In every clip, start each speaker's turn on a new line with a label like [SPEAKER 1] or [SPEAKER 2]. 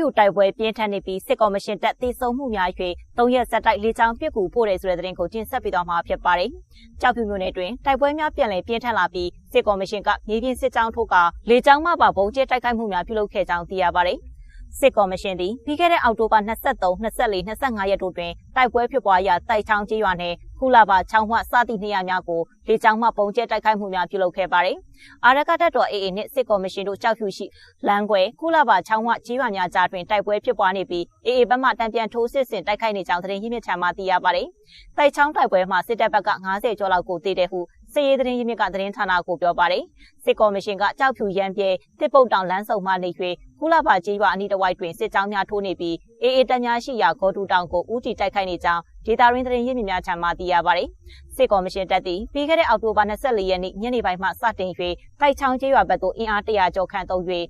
[SPEAKER 1] ဖြူတိုက်ပွဲပြင်းထန်နေပြီးစစ်ကော်မရှင်တပ်တည်ဆုံမှုများ၍၃ရက်ဆက်တိုက်လေးချောင်းပြစ်ကူပို့တယ်ဆိုတဲ့သတင်းကိုတင်ဆက်ပေးသွားမှာဖြစ်ပါတယ်။ကြောက်ဖြူမြို့နယ်တွင်တိုက်ပွဲများပြန်လည်ပြင်းထန်လာပြီးစစ်ကော်မရှင်ကမြေပြင်စစ်ကြောင်းထုတ်ကလေးချောင်းမှပါဘုံကျဲတိုက်ခိုက်မှုများပြုလုပ်ခဲ့ကြောင်းသိရပါတယ်။စစ်ကော်မရှင်သည်ပြီးခဲ့တဲ့အောက်တိုဘာ23 24 25ရက်တို့တွင်တိုက်ပွဲဖြစ်ပွားရာတိုက်ချောင်းကျေးရွာနှင့် ခုလာပါချောင်းမှစသည့်နေရာများကိုလေကြောင်းမှပုံကျဲတိုက်ခိုက်မှုများပြုလုပ်ခဲ့ပါတယ်။အာရကတပ်တော် AA နှင့်စစ်ကော်မရှင်တို့ကြောက်ဖြူရှိလမ်းကွယ်ခုလာပါချောင်းမှကျေးရွာများကြားတွင်တိုက်ပွဲဖြစ်ပွားနေပြီး AA ဘက်မှတံပြန်ထိုးစစ်ဆင်တိုက်ခိုက်နေကြောင်းသတင်းရင်းမြစ်ချမှသိရပါတယ်။တိုက်ချောင်းတိုက်ပွဲမှာစစ်တပ်ဘက်က90ကျော်လောက်ကိုတည်တဲ့ဟုစစ်ရေးသတင်းရင်းမြစ်ကသတင်းဌာနကိုပြောပါတယ်။စစ်ကော်မရှင်ကကြောက်ဖြူရန်ပြဲတစ်ပုတ်တောင်လမ်းစုံမှနေ၍ကုလဘာကြီးရွာအနီးတစ်ဝိုက်တွင်စစ်ကြောင်းများထိုးနေပြီးအေအေတညာရှိရာဂေါ်တူတောင်ကိုဦးတည်တိုက်ခိုက်နေကြောင်း ဒေတာရင်းသတင်းရင်းမြစ်များထံမှသိရပါတယ်။စစ်ကော်မရှင်တပ်သည်ပြီးခဲ့တဲ့အောက်တိုဘာ24ရက်နေ့ညနေပိုင်းမှစတင်၍တိုက်ချောင်းကျေးရွာဘက်သို့အင်အား100ကျော်ခန့်သုံး၍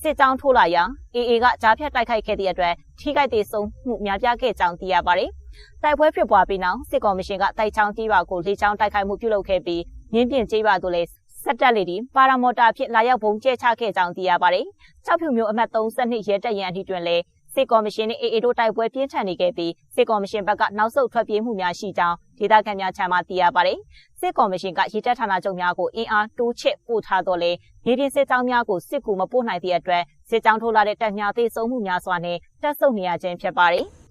[SPEAKER 1] စစ်ကြောင်းထိုးလာရာအေအေကကြားဖြတ်တိုက်ခိုက်ခဲ့သည့်အတွက်ထိခိုက်ဒေဆုံးမှုများပြားခဲ့ကြောင်းသိရပါတယ်။တိုက်ပွဲဖြစ်ပွားပြီးနောက်စစ်ကော်မရှင်ကတိုက်ချောင်းကျေးရွာကိုလေကြောင်းတိုက်ခိုက်မှုပြုလုပ်ခဲ့ပြီးမြင်းပြင်ကျေးရွာသို့လည်းစက်တက်လေဒီပါရာမော်တာဖြစ်လာရောက်ဘုံကျဲချခဲ့ကြောင်းသိရပါတယ်။ကြောက်ဖြူမျိုးအမှတ်32ရဲတပ်ရန်အထိတွင်လည်း စစ်ကော်မရှင်နဲ့ AA တို့တိုက်ပွဲပြင်းထန်နေခဲ့ပြီးစစ်ကော်မရှင်ဘက်ကနောက်ဆုတ်ထွက်ပြေးမှုများရှိကြောင်းဒေသခံများချမှသိရပါတယ်။စစ်ကော်မရှင်ကရည်တက်ဌာနချုပ်များကိုအင်အားတိုးချစ်ပို့ထားတော့လေမြေပြင်စစ်ကြောင်းများကိုစစ်ကူမပို့နိုင်သည့်အတွက်စစ်ကြောင်းထိုးလာတဲ့တပ်များသေဆုံးမှုများစွာနဲ့တပ်ဆုတ်နေရခြင်းဖြစ်ပါတယ်။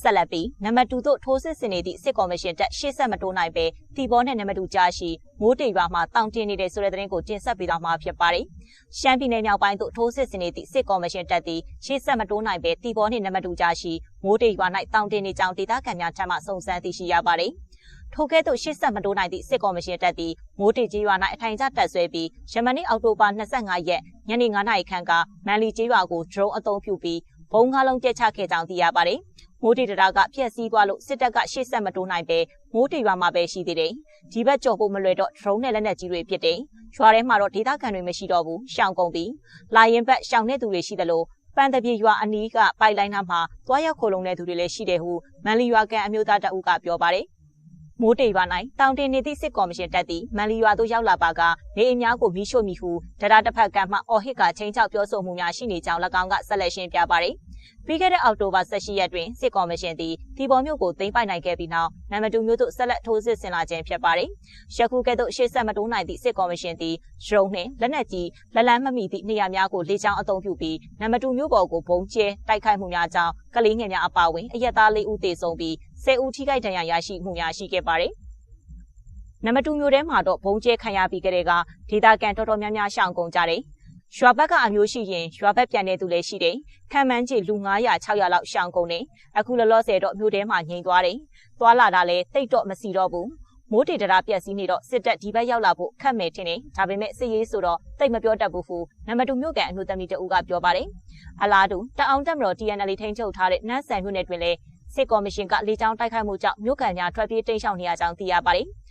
[SPEAKER 1] ဆက်လက်ပြီးနံပါတ်2သို့ထိုးစစ်ဆင်နေသည့်စစ်ကော်မရှင်တပ်ရှေ့ဆက်မတိုးနိုင်ပဲတီဘောနဲ့နံပါတ်2ကြားရှိမိုးတေရွာမှတောင်တင်နေတဲ့ဆိုတဲ့သတင်းကိုတင်ဆက်ပေးသွားမှာဖြစ်ပါတယ်။ရှမ်းပြည်နယ်မြောက်ပိုင်းသို့ထိုးစစ်ဆင်နေသည့်စစ်ကော်မရှင်တပ်သည်ရှေ့ဆက်မတိုးနိုင်ပဲတီဘောနှင့်နံပါတ်2ကြားရှိမိုးတေရွာ၌တောင်တင်နေကြောင်းဒေသခံများထံမှစုံစမ်းသိရှိရပါတယ်။ထိုကဲ့သို့ရှေ့ဆက်မတိုးနိုင်သည့်စစ်ကော်မရှင်တပ်သည်မိုးတေကြီးရွာ၌အထိုင်ကျတပ်ဆွဲပြီးယမန်နေ့အောက်တိုဘာ25ရက်ညနေ9:00နာရီခန့်ကမန်လီကြီးရွာကို drone အသုံးပြုပြီးဘုံကားလုံးပြစ်ချခဲ့ကြောင်းသိရပါတယ်။ မိုးတေတရာကဖျက်ဆီးသွားလို့စစ်တပ်ကရှေ့ဆက်မတိုးနိုင်ပဲမိုးတေရွာမှာပဲရှိသေးတယ်။ဒီဘက်ကြော်ဖို့မလွယ်တော့ drone နဲ့လက်နက်ကြီးတွေဖြစ်တယ်။ရွာထဲမှာတော့ဒေသခံတွေမရှိတော့ဘူး။ရှောင်ကုန်ပြီ။လာရင်ဘက်ရှောင်နေသူတွေရှိတယ်လို့ပန်တပြေရွာအနီးကပိုက်လိုင်းနားမှာသွားရောက်ခိုလုံတဲ့သူတွေလည်းရှိတယ်ဟုမန်လီရွာကန်အမျိုးသားတအုပ်ကပြောပါတယ်။မိုးတေရွာ၌တောင်တင်နေသည့်စစ်ကော်မရှင်တပ်သည်မန်လီရွာသို့ရောက်လာပါကနေအိမ်များကိုမိရှို့မိဟုဒတာတစ်ဖက်ကမှအော်ဟစ်ကချင်းချောက်ပြောဆိုမှုများရှိနေကြောင်း၎င်းကဆက်လက်ရှင်းပြပါတယ်။ ပြီးခဲ့တဲ့အောက်တိုဘာ18ရက်တွင်စစ်ကော်မရှင်သည်ဒီပေါ်မြို့ကိုသိမ်းပိုက်နိုင်ခဲ့ပြီးနောက်နံပါတ်2မြို့သို့ဆက်လက်ထိုးစစ်ဆင်လာခြင်းဖြစ်ပါတယ်။ရှခုကဲ့သို့ရှေ့ဆက်မတိုးနိုင်သည့်စစ်ကော်မရှင်သည်ဒရုန်းနှင့်လက်နက်ကြီးလက်လန်းမမိသည့်နေရာများကိုလေကြောင်းအသုံးပြုပြီးနံပါတ်2မြို့ပေါ်ကိုဘုံကျဲတိုက်ခိုက်မှုများကြောင့်ကလေးငယ်များအပါအဝင်အရက်သား၄ဦးသေဆုံးပြီး10ဦးထိခိုက်ဒဏ်ရာရရှိမှုများရှိခဲ့ပါတယ်။နံပါတ်2မျိုးထဲမှာတော့ဘုံကျဲခံရပြီးကြတဲ့ကဒေတာကန်တော်တော်များများရှောင်ကုန်ကြတယ်။ ရွာဘက်ကအမျိုးရှိရင်ရွာဘက်ပြန်တဲ့သူလည်းရှိတယ်။ခံမှန်းကြည့်လူ900 600လောက်ရှောင်ကုန်တယ်။အခုလောလောဆယ်တော့မြို့ထဲမှာငြိမ်သွားတယ်။သွားလာတာလည်းတိတ်တော့မစီတော့ဘူး။မိုးတေတရာပြက်စီးနေတော့စစ်တပ်ဒီဘက်ရောက်လာဖို့ခက်မယ်ထင်တယ်။ဒါပေမဲ့စစ်ရေးဆိုတော့တိတ်မပြောတတ်ဘူးဟုနံပါတ်2မြို့ကန်အမျိုးသမီးတဦးကပြောပါတယ်။အလားတူတအောင်တက်မတော် TNL ထိန်းချုပ်ထားတဲ့နန်းဆန်မြို့နယ်တွင်လည်းစစ်ကော်မရှင်ကလေကြောင်းတိုက်ခိုက်မှုကြောင့်မြို့ကန်များထွက်ပြေးတိမ်းရှောင်နေရကြောင်းသိရပါတယ်။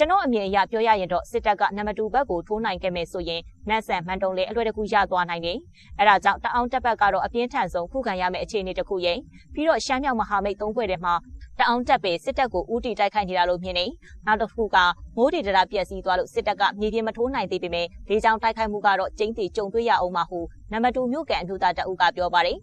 [SPEAKER 1] ကျွန်တော်အမြင်အရပြောရရင်တော့စစ်တပ်ကနံပါတ်2ဘက်ကိုထိုးနိုင်ခဲ့မယ်ဆိုရင် နတ်ဆန်မှန်တုံလေးအလွယ်တကူရသွားနိုင်တယ်။အဲဒါကြောင့်တအောင်တပ်ဘက်ကတော့အပြင်းထန်ဆုံးခုခံရမယ့်အခြေအနေတစ်ခုရဲ့ပြီးတော့ရှမ်းမြောက်မဟာမိတ်သုံးဖွဲ့ထဲမှာတအောင်တက်ပေစစ်တပ်ကိုဦးတီတိုက်ခိုက်နေတာလို့မြင်နေနောက်တစ်ခုကမိုးတီတရပြက်စီးသွားလို့စစ်တပ်ကမြေပြင်မထိုးနိုင်သေးပေမဲ့လေကြောင်းတိုက်ခိုက်မှုကတော့ကျင်းတီကြုံတွေ့ရအောင်မှာဟုနံပါတ်2မြို့ကန်အထူးသားတအုပ်ကပြောပါတယ်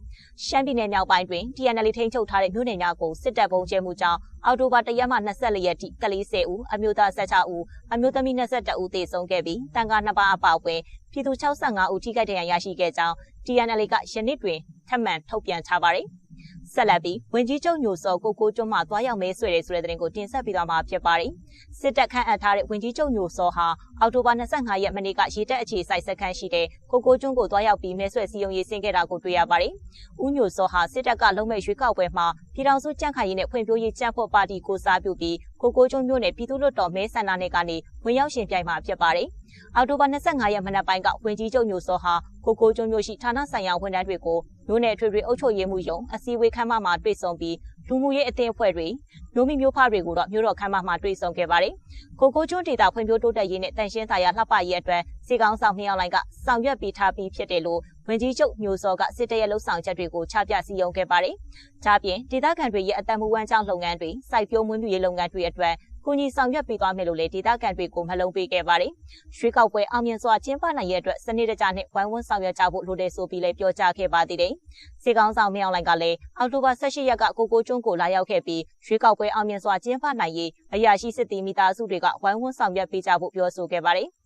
[SPEAKER 1] ရှမ်းပြည်နယ်မြောက်ပိုင်းတွင် TNL ထိန်းချုပ်ထားတဲ့မြို့နယ်များကိုစစ်တပ်ပုံကျဲမှုကြောင့်အော်တိုဘာ၁ရက်မှ24ရက်ထိကလေး10ဦးအမျိုးသား16ဦးအမျိုးသမီး22ဦးသေဆုံးခဲ့ပြီးတန်ခါနှစ်ပါးအပါအဝင်ပြည်သူ65ဦးထိခိုက်ဒဏ်ရာရရှိခဲ့ကြောင်း TNL ကယနေ့တွင်ထပ်မံထုတ်ပြန်ထားပါတယ်။ဆက်လက်ပြီးဝင်ကြီးချုပ်ညိုစောကိုကိုကျွန်းမှသွားရောက်မဲဆွေတယ်ဆိုတဲ့သတင်းကိုတင်ဆက်ပေးသွားမှာဖြစ်ပါတယ်။စစ်တပ်ခန့်အပ်ထားတဲ့ဝင်ကြီးချုပ်ညိုစောဟာအောက်တိုဘာ25ရက်မနေ့ကရေတပ်အခြေစိုက်စခန်းရှိတဲ့ကိုကိုကျွန်းကိုသွားရောက်ပြီးမဲဆွယ်စည်းရုံးရေးဆင်းခဲ့တာကိုတွေ့ရပါတယ်။ဦးညိုစောဟာစစ်တပ်ကလုံမဲ့ရွေးကောက်ပွဲမှာပြည်ထောင်စုကြံ့ခိုင်ရေးနဲ့ဖွံ့ဖြိုးရေးကြံ့ဖို့ပါတီကိုစားပြုပြီး ကိုကိုကျွန်းမြို့နယ်ပြည်သူ့လွှတ်တော်မဲဆန္ဒနယ်ကနေဝင်ရောက်ရှင်ပြိုင်မှာဖြစ်ပါတယ်။အောက်တိုဘာ25ရက်မနက်ပိုင်းကဝင်ကြီးချုပ်ညိုစောဟာကိုကိုကျွန်းမြို့ရှိဌာနဆိုင်ရာဝန်ထမ်းတွေကိုမြို့နယ်ထွေထွေအုပ်ချုပ်ရေးမှုယုံအစည်းအဝေးခန်းမမှာတွေ့ဆုံပြီး လူမှုရေးအသင်းအဖွဲ့တွေမျိုးမိမျိုးဖတွေကိုတော့မြို့တော်ခမ်းမမှာတွေ့ဆုံခဲ့ပါတယ်။ကိုကိုကျွန်းဒေတာဖွံ့ဖြိုးတိုးတက်ရေးနဲ့တန်ရှင်းသာယာလှပရေးအတွက်စီကောင်းဆောင်နှစ်ယောက်လိုက်ကဆောင်ရွက်ပေးထားပြီးဖြစ်တယ်လို့ဝန်ကြီးချုပ်မျိုးစောကစစ်တပ်ရဲ့လှုပ်ဆောင်ချက်တွေကိုချပြစည်းရုံးခဲ့ပါတယ်။ဒါ့အပြင်ဒေသခံတွေရဲ့အသက်မူဝမ်းကြောင်းလုပ်ငန်းတွေစိုက်ပျိုးမွေးမြူရေးလုပ်ငန်းတွေအတွက် ကူညီဆောင်ရွက်ပေးသွားမယ်လို့လည်းဒေသခံတွေကိုမလုံးပေးခဲ့ပါတယ်။ရွှေကောက်ပွဲအောင်မြင်စွာကျင်းပနိုင်ရဲ့အတွက်စနစ်တကျနဲ့ဝိုင်းဝန်းဆောင်ရွက်ကြဖို့လိုတယ်ဆိုပြီးလည်းပြောကြားခဲ့ပါသေးတယ်။စေကောင်းဆောင်မြောင်လိုက်ကလည်းအောက်တိုဘာ16ရက်ကကိုကိုကျွန်းကိုလာရောက်ခဲ့ပြီးရွှေကောက်ပွဲအောင်မြင်စွာကျင်းပနိုင်ရေးအရာရှိစစ်တီမိသားစုတွေကဝိုင်းဝန်းဆောင်ရွက်ပေးကြဖို့ပြောဆိုခဲ့ပါတယ်။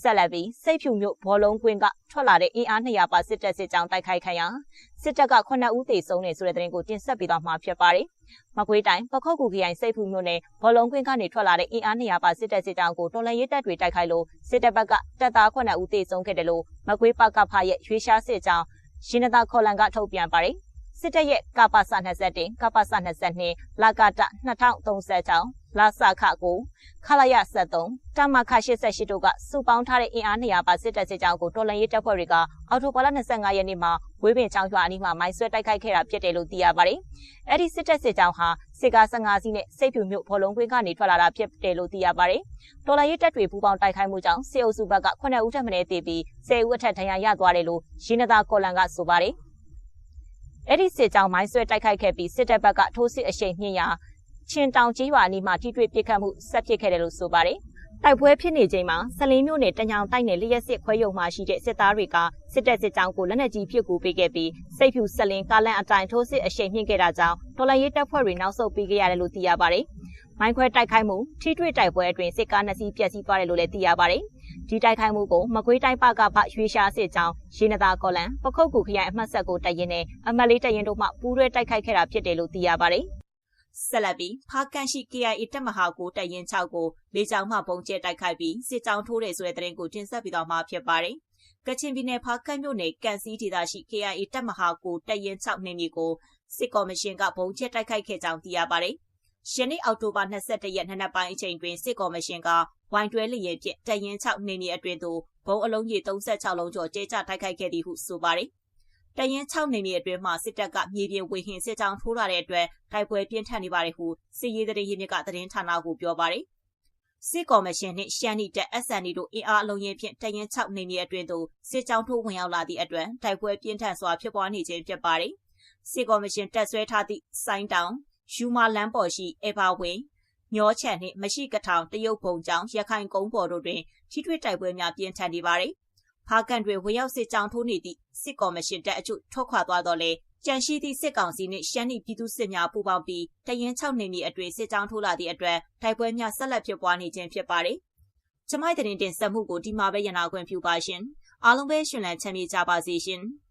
[SPEAKER 1] ဆက်လက်ပြီးစိတ်ဖြူမြို့ဘောလုံးကွင်းကထွက်လာတဲ့အင်အား200ပါစစ်တပ်စစ်ကြောင်းတိုက်ခိုက်ခံရစစ်တပ်က9ဦးသေဆုံးနေဆိုတဲ့သတင်းကိုတင်ဆက်ပေးသွားမှာဖြစ်ပါတယ်။မကွေးတိုင်းပခုတ်ကူခရိုင်စိတ်ဖြူမြို့နယ်ဘောလုံးကွင်းကနေထွက်လာတဲ့အင်အား200ပါစစ်တပ်စစ်ကြောင်းကိုတော်လန်ရေးတပ်တွေတိုက်ခိုက်လို့စစ်တပ်ဘက်ကတပ်သား9ဦးသေဆုံးခဲ့တယ်လို့မကွေးပကဖရဲ့ရွေးရှားစစ်ကြောင်းရှင်းနတာခေါ်လန်ကထုတ်ပြန်ပါတယ်။စစ်တပ်ရဲ့ကပ္ပစ21ကပ္ပစ22လာကတ2036 လာစခကိုခလာရ73တမခ88တို့ကစုပေါင်းထားတဲ့အင်အား200ပါစစ်တပ်စစ်ကြောင်းကိုတော်လန်ရေးတပ်ဖွဲ့တွေကအော်တိုဘာလ25ရက်နေ့မှာဝေးပင်ချောင်းရွာအနီးမှာမိုင်းဆွဲတိုက်ခိုက်ခဲ့တာဖြစ်တယ်လို့သိရပါတယ်။အဲ့ဒီစစ်တပ်စစ်ကြောင်းဟာစစ်ကား15စီးနဲ့စိတ်ဖြူမြို့ဘောလုံးကွင်းကနေထွက်လာတာဖြစ်တယ်လို့သိရပါတယ်။တော်လန်ရေးတပ်တွေပူးပေါင်းတိုက်ခိုက်မှုကြောင့်စစ်အုပ်စုဘက်က9ဦးထပ်မံတည်ပြီး10ဦးအထက်ဒဏ်ရာရသွားတယ်လို့ရင်းနသားကော်လန်ကဆိုပါတယ်။အဲ့ဒီစစ်ကြောင်းမိုင်းဆွဲတိုက်ခိုက်ခဲ့ပြီးစစ်တပ်ဘက်ကထိုးစစ်အရှိန်မြင့်ရာ ချင်းတောင်ကြီးရွာနီးမှာထိတွေ့ပစ်ခတ်မှုဆက်ဖြစ်ခဲ့တယ်လို့ဆိုပါတယ်။တိုက်ပွဲဖြစ်နေချိန်မှာဆလင်းမျိုးနယ်တညောင်တိုက်နယ်လျက်စစ်ခွဲရုံမှာရှိတဲ့စစ်သားတွေကစစ်တပ်စစ်ကြောင်းကိုလက်နက်ကြီးပစ်ကူပေးခဲ့ပြီးစိတ်ဖြူဆက်လင်းကားလန်အတိုင်းထိုးစစ်အရှိန်မြင့်ခဲ့တာကြောင့်တော်လရေးတပ်ဖွဲ့တွေနောက်ဆုတ်ပေးခဲ့ရတယ်လို့သိရပါတယ်။မိုင်းခွဲတိုက်ခိုက်မှုထိတွေ့တိုက်ပွဲအတွင်းစစ်ကားနှစ်စီးပျက်စီးသွားတယ်လို့လည်းသိရပါတယ်။ဒီတိုက်ခိုက်မှုကိုမကွေးတိုင်းပကဖရွေရှားစစ်ကြောင်းရေနသာကော်လန်ပခုတ်ကူခရိုင်အမှတ်ဆက်ကိုတရင်နဲ့အမှတ်လေးတရင်တို့မှပူးရဲတိုက်ခိုက်ခဲ့တာဖြစ်တယ်လို့သိရပါတယ်။ ဆက်လက်ပြီးဖားကန်ရှိ KIA တပ်မဟာကိုတရင်6ကိုလေကြောင်းမှပုံကျဲတိုက်ခိုက်ပြီးစစ်ကြောင်းထိုးတယ်ဆိုတဲ့သတင်းကိုတင်ဆက်ပြီးတော့မှဖြစ်ပါတယ်။ကချင်ပြည်နယ်ဖားကန်မြို့နယ်ကန်စီဒေသရှိ KIA တပ်မဟာကိုတရင်6နေမြေကိုစစ်ကော်မရှင်ကပုံကျဲတိုက်ခိုက်ခဲ့ကြောင်းသိရပါတယ်။ယနေ့အောက်တိုဘာ22ရက်နေ့နက်ပိုင်းအချိန်တွင်စစ်ကော်မရှင်ကဝိုင်းတွဲလျင်ဖြင့်တရင်6နေမြေအတွင်သို့ဘုံအလုံးကြီး36လုံးကျော်ကျဲချတိုက်ခိုက်ခဲ့သည်ဟုဆိုပါတယ်။ တရင်6နေမြေအတွင်းမှာစစ်တပ်ကမြေပြင်ဝေဟင်စစ်ကြောင်းထိုးလာတဲ့အတွက်တိုက်ပွဲပြင်းထန်နေပါတယ်ဟုစစ်ရေးသတင်းရင်းမြစ်ကသတင်းဌာနကိုပြောပါတယ်စစ်ကော်မရှင်နှင့်ရှမ်းနီတက် SND တို့အင်အားအလုံးရင်းဖြင့်တရင်6နေမြေအတွင်းသို့စစ်ကြောင်းထိုးဝင်ရောက်လာသည့်အတွက်တိုက်ပွဲပြင်းထန်စွာဖြစ်ပွားနေခြင်းဖြစ်ပါတယ်စစ်ကော်မရှင်တက်ဆွဲထားသည့်စိုင်းတောင်ယူမာလန်းပေါ်ရှိအေဘာဝင်းမျောချန်နှင့်မရှိကထောင်တရုတ်ဘုံကျောင်းရခိုင်ကုန်းပေါ်တို့တွင်ထိထွေးတိုက်ပွဲများပြင်းထန်နေပါတယ်။ ဖားကန်တွင်ဝင်ရောက်စစ်ကြောင်းထိုးနေသည့်စစ်ကော်မရှင်တပ်အချို့ထွက်ခွာသွားတော့လေကြန့်ရှိသည့်စစ်ကောင်စီနှင့်ရှမ်းနီပြည်သူစစ်များပူးပေါင်းပြီးတရင်6နေမြေအတွင်းစစ်ကြောင်းထိုးလာသည့်အတွက်တိုက်ပွဲများဆက်လက်ဖြစ်ပွားနေခြင်းဖြစ်ပါတယ်။ကျမိုက်တဲ့တင်ဆက်မှုကိုဒီမှာပဲရနာခွင့်ပြုပါရှင်။အားလုံးပဲရှင်လန်းချမ်းမြေကြပါစေရှင်။